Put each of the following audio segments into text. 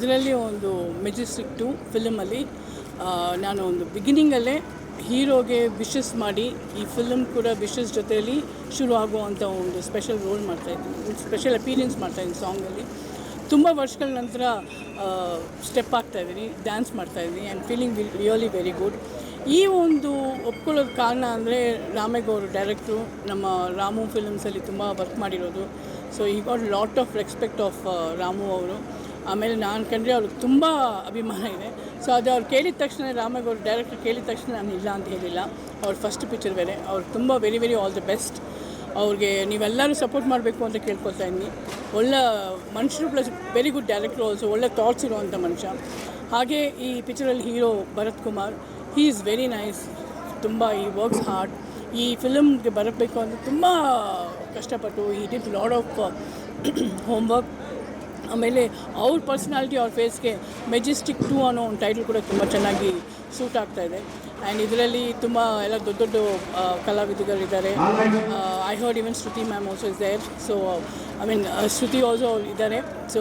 ಇದರಲ್ಲಿ ಒಂದು Majestic to ಫಿಲಮಲ್ಲಿ ನಾನು ಒಂದು ಬಿಗಿನಿಂಗಲ್ಲೇ ಹೀರೋಗೆ ವಿಶಸ್ ಮಾಡಿ ಈ ಫಿಲಮ್ ಕೂಡ ವಿಶಸ್ ಜೊತೆಯಲ್ಲಿ ಶುರು ಆಗುವಂಥ ಒಂದು ಸ್ಪೆಷಲ್ ರೋಲ್ ಮಾಡ್ತಾಯಿದ್ದೀನಿ ಸ್ಪೆಷಲ್ ಅಪೀರಿಯನ್ಸ್ ಮಾಡ್ತಾಯಿದ್ದೀನಿ ಸಾಂಗಲ್ಲಿ ತುಂಬ ವರ್ಷಗಳ ನಂತರ ಸ್ಟೆಪ್ ಆಗ್ತಾಯಿದ್ದೀನಿ ಡ್ಯಾನ್ಸ್ ಮಾಡ್ತಾಯಿದ್ದೀನಿ and feeling will really very good ಈ ಒಂದು ಒಪ್ಕೊಳ್ಳೋದು ಕಾರಣ ಅಂದರೆ ರಾಮೇಗೌಡ ಡೈರೆಕ್ಟ್ರು ನಮ್ಮ ರಾಮು ಫಿಲಮ್ಸಲ್ಲಿ ತುಂಬ ವರ್ಕ್ ಮಾಡಿರೋದು. ಸೊ ಈ got lot of respect of Ramu ಅವರು. ಆಮೇಲೆ ನಾನು ಕಂಡ್ರೆ ಅವ್ರಿಗೆ ತುಂಬ ಅಭಿಮಾನ ಇದೆ. ಸೊ ಅದು ಅವ್ರು ಕೇಳಿದ ತಕ್ಷಣ ರಾಮೇಗೌಡ ಡೈರೆಕ್ಟರ್ ಕೇಳಿದ ತಕ್ಷಣ ನಾನು ಇಲ್ಲ ಅಂತ ಹೇಳಿಲ್ಲ. ಅವ್ರ ಫಸ್ಟ್ ಪಿಕ್ಚರ್ ಬೇರೆ. ಅವ್ರು ತುಂಬ very very all the best ಅವ್ರಿಗೆ ನೀವೆಲ್ಲರೂ ಸಪೋರ್ಟ್ ಮಾಡಬೇಕು ಅಂತ ಕೇಳ್ಕೊತಾ ಇದ್ದೀನಿ. ಒಳ್ಳೆ ಮನುಷ್ಯರು plus very good director also ಒಳ್ಳೆ ಥಾಟ್ಸ್ ಇರುವಂಥ ಮನುಷ್ಯ. ಹಾಗೆ ಈ ಪಿಕ್ಚರಲ್ಲಿ hero Bharath Kumar he is very nice ತುಂಬ ಈ ವರ್ಕ್ಸ್ ಹಾರ್ಡ್ ಈ ಫಿಲಮ್ಗೆ ಬರಬೇಕು ಅಂತ ತುಂಬ ಕಷ್ಟಪಟ್ಟು ಈ ಡಿಟ್ ಲಾಡ್ ಆಫ್ ಹೋಮ್ವರ್ಕ್ ಆಮೇಲೆ ಅವ್ರ ಪರ್ಸ್ನಾಲಿಟಿ ಅವ್ರ ಫೇಸ್ಗೆ ಮೆಜೆಸ್ಟಿಕ್ ಟೂ ಅನ್ನೋ ಒಂದು ಟೈಟಲ್ ಕೂಡ ತುಂಬ ಚೆನ್ನಾಗಿ ಸೂಟ್ ಆಗ್ತಾ ಇದೆ. ಆ್ಯಂಡ್ ಇದರಲ್ಲಿ ತುಂಬ ಎಲ್ಲ ದೊಡ್ಡ ದೊಡ್ಡ ಕಲಾವಿದರಿದ್ದಾರೆ I heard even Shruti ma'am also is there so I mean Shruti also ಇದ್ದಾರೆ. So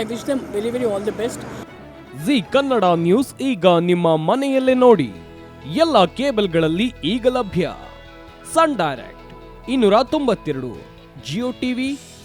I wish them very very all the best Zee Kannada news ಈಗ ನಿಮ್ಮ ಮನೆಯಲ್ಲೇ ನೋಡಿ. ಎಲ್ಲ ಕೇಬಲ್ಗಳಲ್ಲಿ ಈಗ ಲಭ್ಯ. ಸನ್ ಡೈರೆಕ್ಟ್ ಇನ್ನೂರ ತೊಂಬತ್ತೆರಡು ಜಿಯೋ ಟಿವಿ